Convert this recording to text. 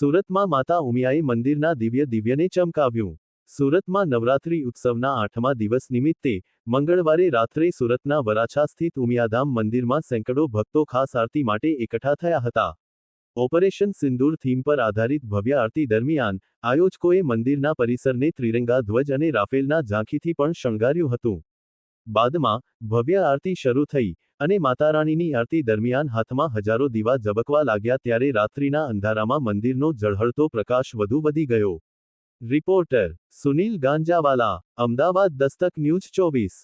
સુરતમાં માતા ઉમિયાએ મંદિરના દિવ્ય દિવ્યને ચમકાવ્યું. સુરતમાં નવરાત્રિ ઉત્સવના આઠમા દિવસ નિમિત્તે મંગળવારે રાત્રે સુરતના વરાછા સ્થિત ઉમિયાધામ મંદિરમાં સેંકડો ભક્તો ખાસ આરતી માટે એકઠા થયા હતા. ઓપરેશન સિંદૂર થીમ પર આધારિત ભવ્ય આરતી દરમિયાન આયોજકોએ મંદિરના પરિસરને ત્રિરંગા ધ્વજ અને રાફેલના ઝાંખીથી પણ શણગાર્યું હતું. બાદમાં ભવ્ય આરતી શરૂ થઈ અને માતારાણીની આરતી દરમિયાન હાથમાં હજારો દીવા ઝબકવા લાગ્યા ત્યારે રાત્રિના અંધારામાં મંદિરનો ઝળહળતો પ્રકાશ વધુ વધી ગયો. રિપોર્ટર સુનિલ ગાંજાવાલા, અમદાવાદ દસ્તક ન્યૂઝ ચોવીસ.